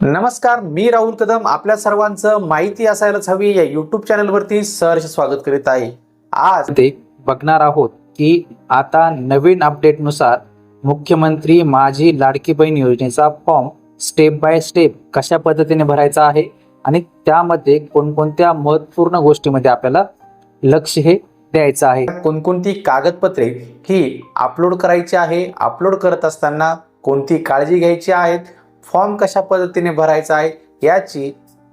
नमस्कार मी राहुल कदम. आपल्या सर्वांचं माहिती असायलाच हवी. या युट्यूब चॅनलवरती सहर्ष स्वागत करीत आहे. आज ते बघणार आहोत की आता नवीन अपडेटनुसार मुख्यमंत्री माझी लाडकी बहीण योजनेचा फॉर्म स्टेप बाय स्टेप कशा पद्धतीने भरायचा आहे आणि त्यामध्ये कोणकोणत्या महत्त्वपूर्ण गोष्टीमध्ये आपल्याला लक्ष हे द्यायचं आहे. कोणकोणती कागदपत्रे ही अपलोड करायची आहे अपलोड करत असताना कोणती काळजी घ्यायची आहेत फॉर्म कशा पद्धतीने भरायचा आहे याची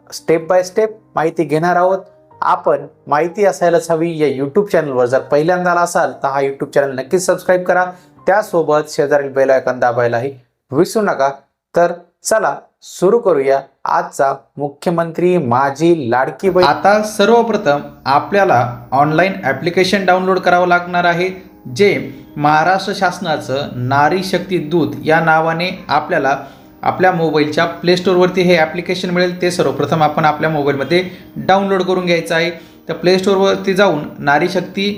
स्टेप बाय स्टेप माहिती घेणार आहोत. आपण माहिती असायलाच हवी या यूट्यूब चॅनलवर जर पहिल्यांदा आला असाल तर हा यूट्यूब चॅनल नक्कीच सबस्क्राईब करा. त्यासोबत शेजारील बेल आयकॉन दाबायलाही विसरू नका. तर चला सुरू करूया आजचा मुख्यमंत्री माझी लाडकी बहीण. आता सर्वप्रथम आपल्याला ऑनलाईन ॲप्लिकेशन डाउनलोड करावं लागणार आहे जे महाराष्ट्र शासनाचं नारी शक्ती दूत या नावाने आपल्याला आपल्या मोबाईलच्या प्ले स्टोअरवरती हे ॲप्लिकेशन मिळेल. ते सर्वप्रथम आपण आपल्या मोबाईलमध्ये डाउनलोड करून घ्यायचं आहे. तर प्ले स्टोअरवरती जाऊन नारी शक्ती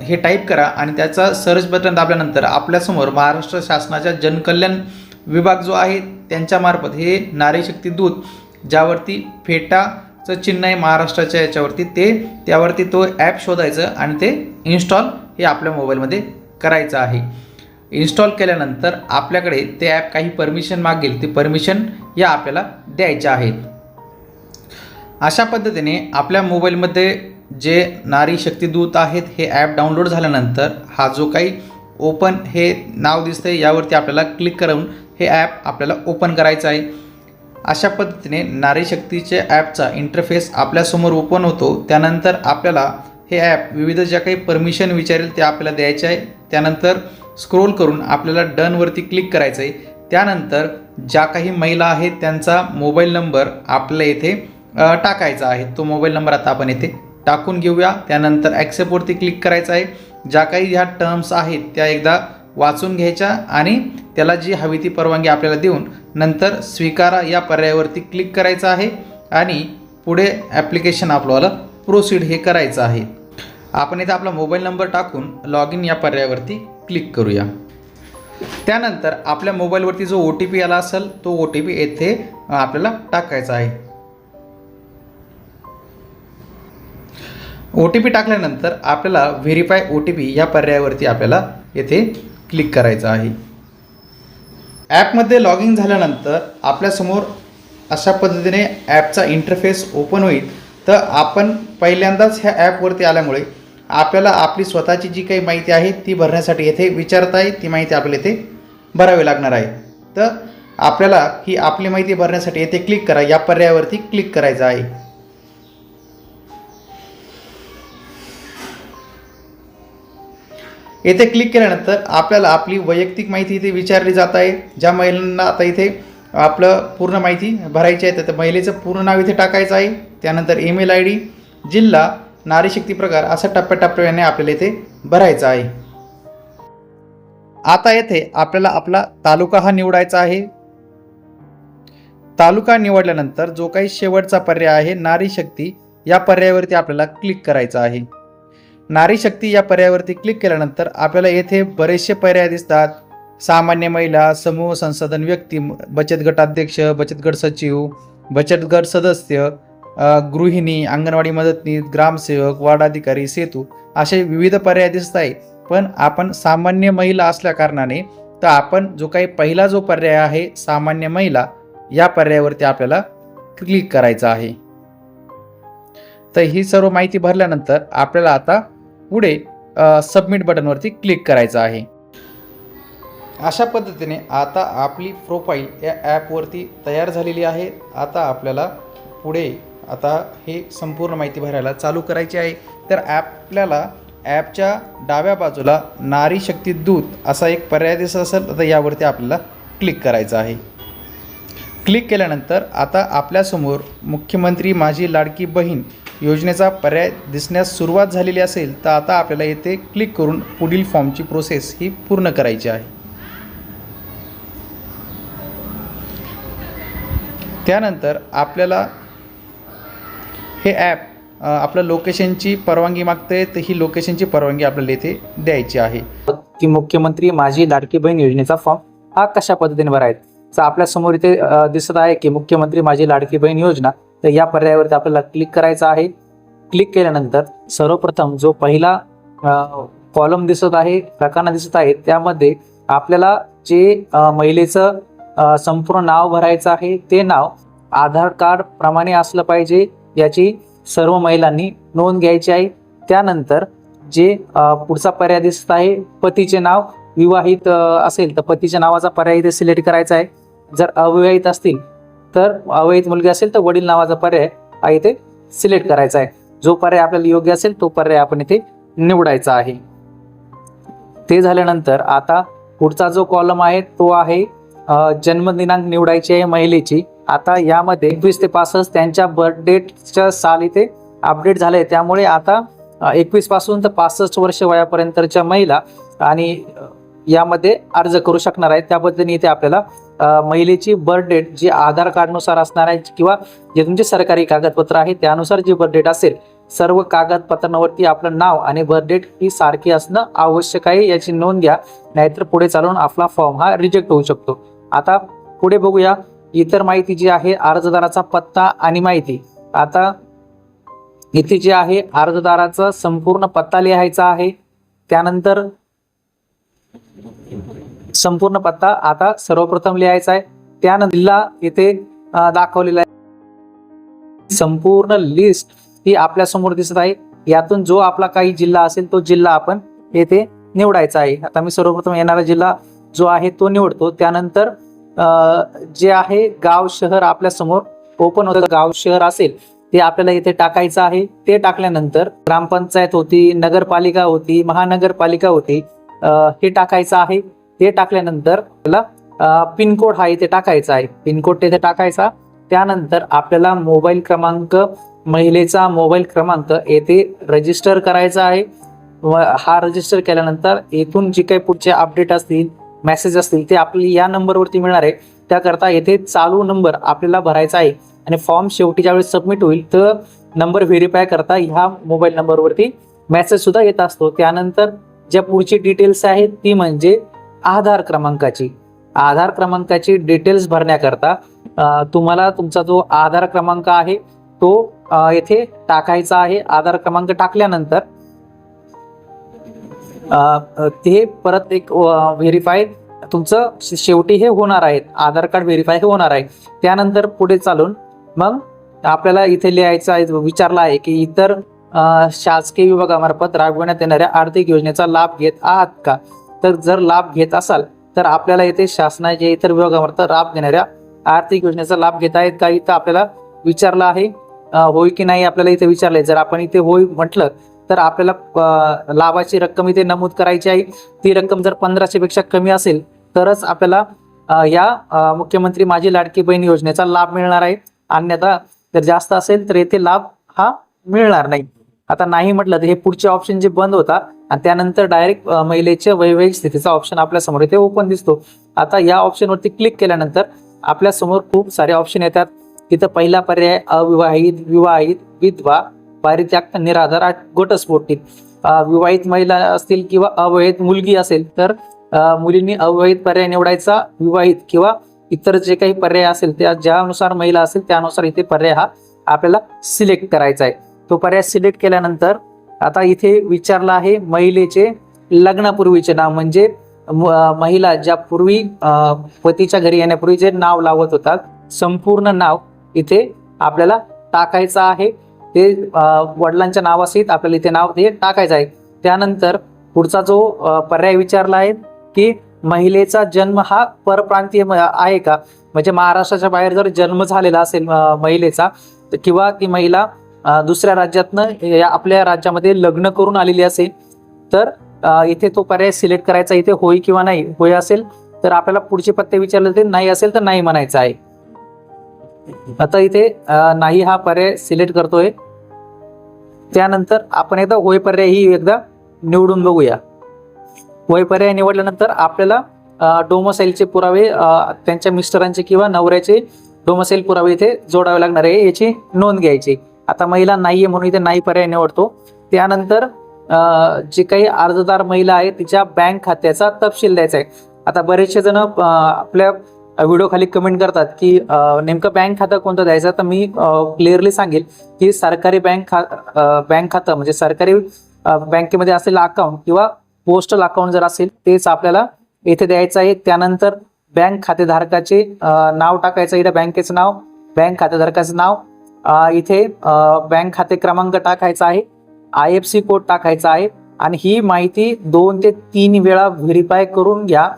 हे टाईप करा आणि त्याचा सर्च बटन दाबल्यानंतर आपल्यासमोर महाराष्ट्र शासनाच्या जनकल्याण विभाग जो आहे त्यांच्यामार्फत हे नारी शक्ती दूत ज्यावरती फेटाचं चिन्ह आहे महाराष्ट्राच्या याच्यावरती ते त्यावरती तो ॲप शोधायचं आणि ते इन्स्टॉल हे आपल्या मोबाईलमध्ये करायचं आहे. इन्स्टॉल केल्यानंतर आपल्याकडे ते ॲप काही परमिशन मागेल ते परमिशन या आपल्याला द्यायच्या आहेत. अशा पद्धतीने आपल्या मोबाईलमध्ये जे नारी शक्तिदूत आहेत हे ॲप डाउनलोड झाल्यानंतर हा जो काही ओपन हे नाव दिसतं आहे यावरती आपल्याला क्लिक करून हे ॲप आपल्याला ओपन करायचं आहे. अशा पद्धतीने नारी शक्तीच्या ॲपचा इंटरफेस आपल्यासमोर ओपन होतो. त्यानंतर आपल्याला हे ॲप विविध ज्या काही परमिशन विचारेल ते आपल्याला द्यायचे आहे. त्यानंतर स्क्रोल करून आपल्याला डनवरती क्लिक करायचं आहे त्यानंतर ज्या काही महिला आहेत त्यांचा मोबाईल नंबर आपल्या इथे टाकायचा आहे. तो मोबाईल नंबर आता आपण इथे टाकून घेऊया. त्यानंतर ॲक्सेप्टवरती क्लिक करायचं आहे. ज्या काही ह्या टर्म्स आहेत त्या एकदा वाचून घ्यायच्या आणि त्याला जी हवी ती परवानगी आपल्याला देऊन नंतर स्वीकारा या पर्यायावरती क्लिक करायचं आहे आणि पुढे ॲप्लिकेशन आपल्याला प्रोसीड हे करायचं आहे. आपण इथे आपला मोबाईल नंबर टाकून लॉग इन या पर्यायावरती क्लिक करूया. त्यानंतर आपल्या मोबाईलवरती जो ओ टी पी आला असेल तो ओ टी पी येथे आपल्याला टाकायचा आहे. ओ टी पी टाकल्यानंतर आपल्याला व्हेरीफाय ओ टी पी या पर्यायावरती आपल्याला येथे क्लिक करायचं आहे. ॲपमध्ये लॉग इन झाल्यानंतर आपल्यासमोर अशा पद्धतीने ॲपचा इंटरफेस ओपन होईल. तर आपण पहिल्यांदाच ह्या ॲपवरती आल्यामुळे आपल्याला आपली स्वतःची जी काही माहिती आहे ती भरण्यासाठी येथे विचारत आहे ती माहिती आपल्याला येथे भरावी लागणार आहे. तर आपल्याला ही आपली माहिती भरण्यासाठी येथे क्लिक करा. या पर्यायावरती क्लिक करायचं आहे. येथे क्लिक केल्यानंतर आपल्याला आपली वैयक्तिक माहिती इथे विचारली जात आहे. ज्या महिलांना आता इथे आपलं पूर्ण माहिती भरायची आहे तर महिलेचं पूर्ण नाव इथे टाकायचं आहे. त्यानंतर ईमेल आय डी जिल्हा नारीशक्ती प्रकार असा टप्प्याटप्प्याने आपल्याला इथे भरायचा आहे. आता येथे आपल्याला आपला तालुका हा निवडायचा आहे. तालुका निवडल्यानंतर जो काही शेवटचा पर्याय आहे नारी शक्ती या पर्यायावरती आपल्याला क्लिक करायचा आहे. नारी शक्ती या पर्यायावरती क्लिक केल्यानंतर आपल्याला येथे बरेचसे पर्याय दिसतात. सामान्य महिला समूह संसाधन व्यक्ती बचत गटाध्यक्ष बचत गट सचिव बचत गट सदस्य गृहिणी अंगणवाडी मदतनीस ग्रामसेवक वार्ड अधिकारी सेतू असे विविध पर्याय दिसत आहे पण आपण सामान्य महिला असल्या कारणाने तर आपण जो काही पहिला जो पर्याय आहे सामान्य महिला या पर्यायावरती आपल्याला क्लिक करायचं आहे. तर ही सर्व माहिती भरल्यानंतर आपल्याला आता पुढे सबमिट बटनवरती क्लिक करायचं आहे. अशा पद्धतीने आता आपली प्रोफाईल या ॲपवरती तयार झालेली आहे. आता आपल्याला पुढे आता हे संपूर्ण माहिती भरायला चालू करायची आहे. तर आपल्याला ॲपच्या डाव्या बाजूला नारी शक्ती दूत असा एक पर्याय दिसत असेल तर यावरती आपल्याला क्लिक करायचं आहे. क्लिक केल्यानंतर आता आपल्यासमोर मुख्यमंत्री माझी लाडकी बहीण योजनेचा पर्याय दिसण्यास सुरुवात झालेली असेल तर आता आपल्याला येथे क्लिक करून पुढील फॉर्मची प्रोसेस ही पूर्ण करायची आहे. त्यानंतर आपल्याला हे ॲप आपलं लोकेशनची परवानगी मागते तर ही लोकेशनची परवानगी आपल्याला इथे द्यायची आहे. की मुख्यमंत्री माझी लाडकी बहीण योजनेचा फॉर्म हा कशा पद्धतीने भरायचा तर इथे दिसत आहे की मुख्यमंत्री माझी लाडकी बहीण योजना तर या पर्यायावरती आपल्याला क्लिक करायचं आहे. क्लिक केल्यानंतर सर्वप्रथम जो पहिला कॉलम दिसत आहे प्रकारणा दिसत आहे त्यामध्ये आपल्याला जे महिलेचं संपूर्ण नाव भरायचं आहे ते नाव आधार कार्ड प्रमाणे असलं पाहिजे. याची सर्व महिलांनी नोंद घ्यायची आहे. त्यानंतर जे पुढचा पर्याय दिसत आहे पतीचे नाव विवाहित असेल तर पतीच्या नावाचा पर्याय इथे सिलेक्ट करायचा आहे. जर अविवाहित असतील तर अविवाहित मुलगी असेल तर वडील नावाचा पर्याय हा इथे सिलेक्ट करायचा आहे. जो पर्याय आपल्याला योग्य असेल तो पर्याय आपण इथे निवडायचा आहे. ते झाल्यानंतर आता पुढचा जो कॉलम आहे तो आहे जन्मदिनांक निवडायची आहे महिलेची. आता यामध्ये एकवीस ते पासष्ट त्यांच्या बर्थडेटच्या साल इथे अपडेट झाले त्यामुळे आता एकवीसपासून तर पासष्ट वर्ष वयापर्यंतच्या महिला आणि यामध्ये अर्ज करू शकणार आहेत. त्या पद्धतीने इथे आपल्याला महिलेची बर्थ डेट जी आधार कार्डनुसार असणार आहे किंवा जे तुमचे सरकारी कागदपत्र आहे त्यानुसार जी बर्थ डेट असेल सर्व कागदपत्रांवरती आपलं नाव आणि बर्थ डेट ही सारखी असणं आवश्यक आहे. याची नोंद घ्या. नाहीतर पुढे चालून आपला फॉर्म हा रिजेक्ट होऊ शकतो. आता पुढे बघूया. इतर माहिती जी आहे अर्जदाराचा पत्ता आणि माहिती. आता इथे जे आहे अर्जदाराचा संपूर्ण पत्ता लिहायचा आहे. त्यानंतर संपूर्ण पत्ता आता सर्वप्रथम लिहायचा आहे. त्यानंतर जिल्हा इथे दाखवलेला आहे. संपूर्ण लिस्ट ही आपल्यासमोर दिसत आहे. यातून जो आपला काही जिल्हा असेल तो जिल्हा आपण येथे निवडायचा आहे. आता मी सर्वप्रथम येणारा जिल्हा जो आहे तो निवडतो. त्यानंतर जे आहे गाव शहर आपल्यासमोर ओपन होतं. गाव शहर असेल ते आपल्याला इथे टाकायचं आहे. ते टाकल्यानंतर ग्रामपंचायत होती नगरपालिका होती महानगरपालिका होती हे टाकायचं आहे. ते टाकल्यानंतर आपल्याला पिनकोड हा इथे टाकायचा आहे. पिनकोड तिथे टाकायचा. त्यानंतर आपल्याला मोबाईल क्रमांक महिलेचा मोबाईल क्रमांक येथे रजिस्टर करायचा आहे. व हा रजिस्टर केल्यानंतर येथून जे काही पुढचे अपडेट असतील मेसेज असतील ते आपली या नंबरवरती मिळणार आहे. त्याकरता येथे चालू नंबर आपल्याला भरायचा आहे. आणि फॉर्म शेवटी ज्यावेळेस सबमिट होईल तर नंबर व्हेरीफाय करता ह्या मोबाईल नंबरवरती मेसेज सुद्धा येत असतो. त्यानंतर ज्या पुढची डिटेल्स आहेत ती म्हणजे आधार क्रमांकाची. आधार क्रमांकाची डिटेल्स भरण्याकरता तुम्हाला तुमचा जो आधार क्रमांक आहे तो येथे टाकायचा आहे. आधार क्रमांक टाकल्यानंतर ते परत एक व्हेरीफाय तुमचं शेवटी हे होणार आहे. आधार कार्ड व्हेरीफाय हे होणार आहे. त्यानंतर पुढे चालून मग आपल्याला इथे लिहायचं आहे विचारलं आहे की इतर शासकीय विभागामार्फत राबविण्यात येणाऱ्या आर्थिक योजनेचा लाभ घेत आहात का? तर जर लाभ घेत असाल तर आपल्याला इथे शासनाच्या इतर विभागामार्फत लाभ देणाऱ्या आर्थिक योजनेचा लाभ घेत आहेत का? इथं आपल्याला विचारलं आहे. होय की नाही आपल्याला इथे विचारलंय. जर आपण इथे होय म्हटलं तर आपल्याला लाभाची रक्कम इथे नमूद करायची आहे. ती रक्कम जर पंधराशे पेक्षा कमी असेल तरच आपल्याला या मुख्यमंत्री माझी लाडकी बहीण योजनेचा लाभ मिळणार आहे. अन्यथा जर जास्त असेल तर येथे लाभ हा मिळणार नाही. आता नाही म्हटलं तर हे पुढचे ऑप्शन जे बंद होता आणि त्यानंतर डायरेक्ट महिलेच्या वैवाहिक स्थितीचा ऑप्शन आपल्यासमोर इथे ओपन दिसतो. आता या ऑप्शनवरती क्लिक केल्यानंतर आपल्यासमोर खूप सारे ऑप्शन येतात. तिथं पहिला पर्याय अविवाहित विवाहित विधवा पारित्याग निराधार आणि घटस्फोटित विवाहित महिला असतील किंवा अवैध मुलगी असेल तर मुलींनी अवैध पर्याय निवडायचा विवाहित किंवा इतर जे काही पर्याय असेल त्या ज्यानुसार महिला असेल त्यानुसार इथे पर्याय हा आपल्याला सिलेक्ट करायचा आहे. तो पर्याय सिलेक्ट केल्यानंतर आता इथे विचारला आहे महिलेचे लग्नापूर्वीचे नाव म्हणजे म- महिला ज्या पूर्वी पतीच्या घरी येण्यापूर्वी जे नाव लावत होतात संपूर्ण नाव इथे आपल्याला टाकायचं आहे. ते वडिलांच्या नावासहित आपल्याला इथे नाव ते टाकायचं आहे. त्यानंतर पुढचा जो पर्याय विचारला आहे की महिलेचा जन्म हा परप्रांतीय म- आहे का? म्हणजे महाराष्ट्राच्या बाहेर जर जन्म झालेला असेल महिलेचा तर किंवा ती महिला दुसऱ्या राज्यातनं या आपल्या राज्यामध्ये लग्न करून आलेली असेल तर इथे तो पर्याय सिलेक्ट करायचा इथे होय किंवा नाही? होय असेल तर आपल्याला पुढचे पत्ते विचारले ते नाही असेल तर नाही म्हणायचं आहे. आता इथे नाही हा पर्याय सिलेक्ट करतोय. त्यानंतर आपण एकदा होय पर्याय ही एकदा निवडून बघूया. होय पर्याय निवडल्यानंतर आपल्याला डोमोसाईलचे पुरावे त्यांच्या मिस्टरांचे किंवा नवऱ्याचे डोमोसाईल पुरावे इथे जोडावे लागणार आहे याची नोंद घ्यायची. आता महिला नाहीये म्हणून इथे नाही पर्याय निवडतो. त्यानंतर जी जे काही अर्जदार महिला आहे तिच्या बँक खात्याचा तपशील द्यायचा आहे. आता बरेचसे जण आपल्या व्हिडिओ खाली कमेंट करतात की नेमकं बँक खातं कोणतं द्यायचं? तर मी क्लिअरली सांगेल की सरकारी बँक खा बँक खातं म्हणजे सरकारी बँकेमध्ये असलेलं अकाउंट किंवा पोस्टल अकाउंट जर असेल तेच आपल्याला येथे द्यायचं आहे. त्यानंतर बँक खातेधारकाचे नाव टाकायचं इथं बँकेचं नाव बँक खातेधारकाचं नाव इथे बँक खाते क्रमांक टाकायचा आहे आय एफ सी कोड टाकायचा आहे आणि ही माहिती दोन ते तीन वेळा व्हेरीफाय करून घ्या.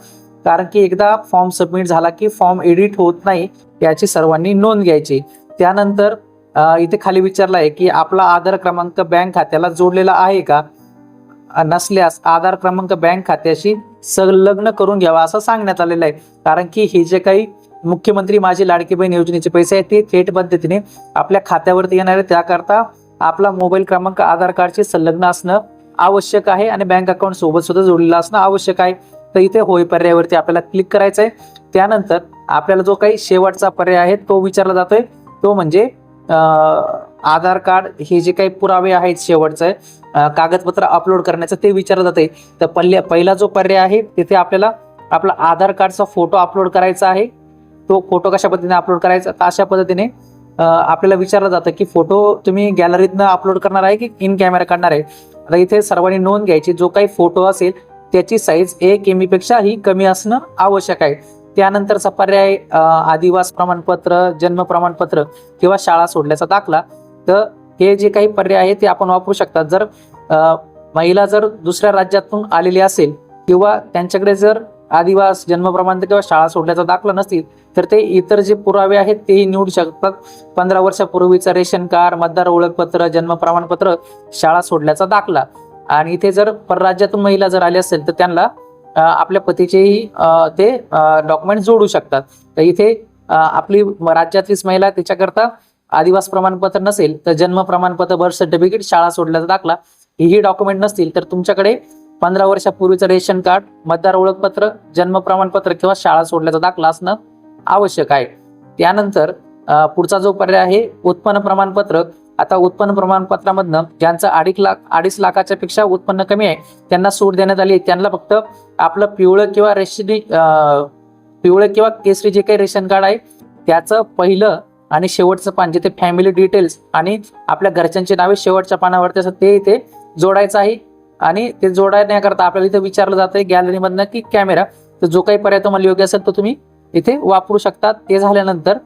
कारण की एकदा फॉर्म सबमिट झाला की फॉर्म एडिट होत नाही याची सर्वांनी नोंद घ्यायची. त्यानंतर इथे खाली विचारलं आहे की आपला आधार क्रमांक बँक खात्याला जोडलेला आहे का? नसल्यास आधार क्रमांक बँक खात्याशी संलग्न करून घ्यावा असं सांगण्यात आलेलं आहे. कारण की हे जे काही मुख्यमंत्री माझी लाडकी बहीण योजनेचे पैसे आहेत ते थेट पद्धतीने आपल्या खात्यावरती येणार आहे त्याकरता आपला मोबाईल क्रमांक आधार कार्डशी संलग्न असणं आवश्यक आहे आणि बँक अकाउंट सोबत सुद्धा जोडलेलं असणं आवश्यक आहे. तर इथे होय पर्यायावरती आपल्याला क्लिक करायचं आहे त्यानंतर आपल्याला जो काही शेवटचा पर्याय आहे तो विचारला जातोय. तो म्हणजे आधार कार्ड हे जे काही पुरावे आहेत शेवटचं कागदपत्र अपलोड करण्याचं ते विचारलं जाते तर पल्ल्या पहिला जो पर्याय आहे तिथे आपल्याला आपला आधार कार्डचा फोटो अपलोड करायचा आहे. तो फोटो कशा पद्धतीने अपलोड करायचा? तर अशा पद्धतीने आपल्याला विचारलं जातं की फोटो तुम्ही गॅलरीतनं अपलोड करणार आहे की इन कॅमेरा काढणार आहे? आता इथे सर्वांनी नोंद घ्यायची जो काही फोटो असेल त्याची साईज एक एमपेक्षा ही कमी असणं आवश्यक आहे. त्यानंतरचा पर्याय आदिवास प्रमाणपत्र जन्म प्रमाणपत्र किंवा शाळा सोडल्याचा दाखला. तर हे जे काही पर्याय आहे ते आपण वापरू शकतात. जर महिला जर दुसऱ्या राज्यातून आलेली असेल किंवा त्यांच्याकडे जर आदिवास जन्म प्रमाणपत्र किंवा शाळा सोडल्याचा दाखला नसतील तर ते इतर जे पुरावे आहेत तेही निवडू शकतात. पंधरा वर्षापूर्वीचं रेशन कार्ड मतदार ओळखपत्र जन्म प्रमाणपत्र शाळा सोडल्याचा दाखला. आणि इथे जर परराज्यातून महिला जर आली असेल तर त्यांना आपल्या पतीचेही ते डॉक्युमेंट जोडू शकतात. तर इथे आपली राज्यातलीच महिला त्याच्याकरता आदिवास प्रमाणपत्र नसेल तर जन्म प्रमाणपत्र बर्थ सर्टिफिकेट शाळा सोडल्याचा दाखला हेही डॉक्युमेंट नसतील तर तुमच्याकडे पंधरा वर्षापूर्वीचं रेशन कार्ड मतदार ओळखपत्र जन्म प्रमाणपत्र किंवा शाळा सोडल्याचा दाखला असणं आवश्यक आहे. त्यानंतर पुढचा जो पर्याय आहे उत्पन्न प्रमाणपत्र. आता उत्पन्न प्रमाणपत्रामधनं ज्यांचं अडीच लाख अडीच लाखाच्या पेक्षा उत्पन्न कमी आहे त्यांना सूट देण्यात आली. आहे. त्यांना फक्त आपलं पिवळं किंवा रेशनी पिवळं किंवा केसरी जे काही रेशन कार्ड आहे त्याचं पहिलं आणि शेवटचं पान जिथे फॅमिली डिटेल्स आणि आपल्या घरच्यांची नावे शेवटच्या पानावरती असतात ते इथे जोडायचं आहे. आणि ते जोडण्याकरता आपल्याला इथे विचारलं जातं गॅलरीमधनं की कॅमेरा तर जो काही पर्याय तुम्हाला योग्य असेल तो तुम्ही इथे वापरू शकता. ते झाल्यानंतर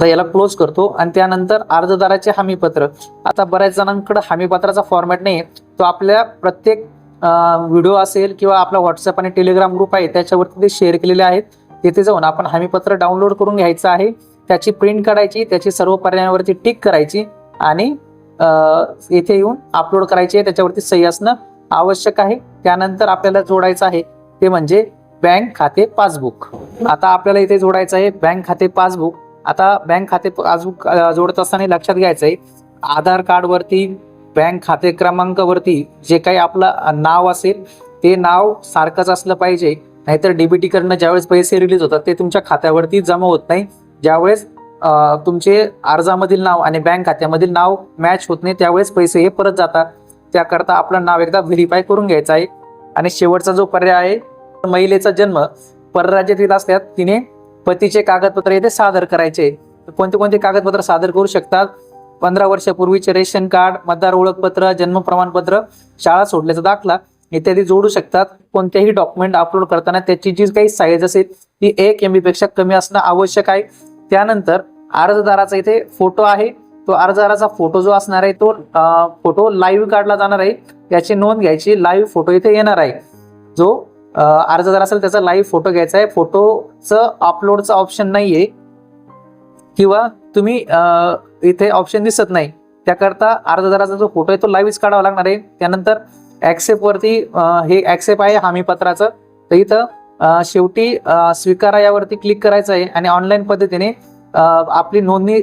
तर याला क्लोज करतो आणि त्यानंतर अर्जदाराचे हमीपत्र. आता बऱ्याच जणांकडे हमीपत्राचा फॉर्मॅट नाही तो आपल्या प्रत्येक व्हिडिओ असेल किंवा आपला व्हॉट्सअप आणि टेलिग्राम ग्रुप आहे त्याच्यावरती ते शेअर केलेले आहेत. तिथे जाऊन आपण हमीपत्र डाउनलोड करून घ्यायचं आहे. त्याची प्रिंट काढायची त्याची सर्व पर्यायावरती टिक करायची आणि येथे येऊन अपलोड करायची आहे. त्याच्यावरती सही असणं आवश्यक आहे. त्यानंतर आपल्याला जोडायचं आहे ते म्हणजे बँक खाते पासबुक आता आपल्याला इथे जोडायचं आहे बँक खाते पासबुक आता बँक खाते पासबुक जोडत असताना लक्षात घ्यायचं आहे आधार कार्डवरती बँक खाते क्रमांकावरती जे काही आपलं नाव असेल ते नाव सारखंच असलं पाहिजे. नाहीतर डीबीटी करणं ज्यावेळेस पैसे रिलीज होतात ते तुमच्या खात्यावरती जमा होत नाही. ज्यावेळेस तुमचे अर्जामधील नाव आणि बँक खात्यामधील नाव मॅच होत नाही त्यावेळेस पैसे हे परत जातात. त्याकरता आपलं नाव एकदा व्हेरीफाय करून घ्यायचं आहे. आणि शेवटचा जो पर्याय आहे महिलेचा जन्म. परराज्यातील असल्यास तिने पतीचे कागदपत्र इथे सादर करायचे. कोणते कोणते कागदपत्र सादर करू शकतात? पंधरा वर्षापूर्वीचे रेशन कार्ड मतदार ओळखपत्र जन्म प्रमाणपत्र शाळा सोडल्याचा दाखला इत्यादी जोडू शकतात. कोणतेही डॉक्युमेंट अपलोड करताना त्याची जी काही साईज असेल ती एक एमपेक्षा कमी असणं आवश्यक आहे. त्यानंतर अर्जदाराचा इथे फोटो आहे. तो अर्जदाराचा फोटो जो असणार आहे तो फोटो लाईव्ह काढला जाणार आहे. याची नोंद घ्यायची लाईव्ह फोटो इथे येणार आहे. जो अर्ज जर असेल त्याचा लाईव्ह फोटो घ्यायचा आहे. फोटोचं अपलोडचं ऑप्शन नाही आहे किंवा तुम्ही इथे ऑप्शन दिसत नाही. त्याकरता अर्जदाराचा जो फोटो आहे तो लाईव्हच काढावा लागणार आहे. त्यानंतर ॲक्सेपवरती हे ॲक्सेप आहे हमीपत्राचं. तर इथं शेवटी स्वीकारा यावरती क्लिक करायचं आहे. आणि ऑनलाईन पद्धतीने आपली नोंदणी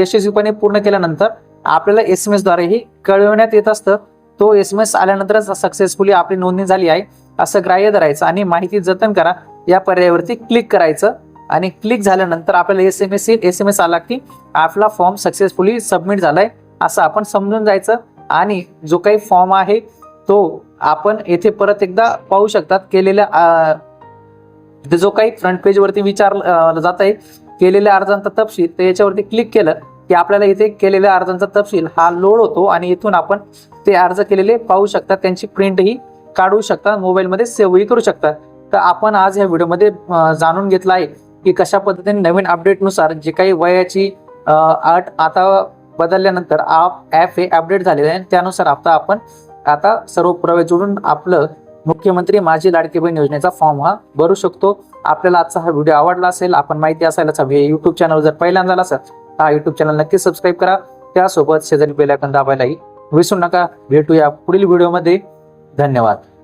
यशस्वीपणे पूर्ण केल्यानंतर आपल्याला एस एम एसद्वारेही ही कळवण्यात येत असतं. तो एस एम एस आल्यानंतरच सक्सेसफुली आपली नोंदणी झाली आहे. असं ग्राह्य धरायचं आणि माहिती जतन करा. या पर्यायावरती क्लिक करायचं आणि क्लिक झाल्यानंतर आपल्याला S M S S M S आला की आपला फॉर्म सक्सेसफुली सबमिट झालाय असं आपण समजून जायचं. आणि जो काही फॉर्म आहे तो आपण येथे परत एकदा पाहू शकतात. केलेल्या जो काही फ्रंट पेज वरती विचार जात आहे केलेल्या अर्जांचा तपशील तर याच्यावरती क्लिक केलं की आपल्याला इथे केलेल्या अर्जांचा तपशील हा लोड होतो आणि इथून आपण ते अर्ज केलेले पाहू शकतात. त्यांची प्रिंटही काढू शकता मोबाईलमध्ये सेव्हही करू शकता तर आपण आज या व्हिडिओमध्ये जाणून घेतलं आहे की कशा पद्धतीने नवीन अपडेटनुसार जे काही वयाची अट आता बदलल्यानंतर ॲप हे अपडेट झालेलं आहे. त्यानुसार आता आपण आता सर्व पुरावे जोडून आपलं मुख्यमंत्री माझी लाडकी बहीण योजनेचा फॉर्म हा भरू शकतो. आपल्याला आजचा हा व्हिडिओ आवडला असेल आपण माहिती असायलाच हवी. युट्यूब चॅनल जर पहिल्यांदा असेल तर हा युट्यूब चॅनल नक्की सबस्क्राईब करा. त्यासोबत शेजारी बेलायकन दाबायलाही विसरू नका. भेटूया पुढील व्हिडिओमध्ये. धन्यवाद.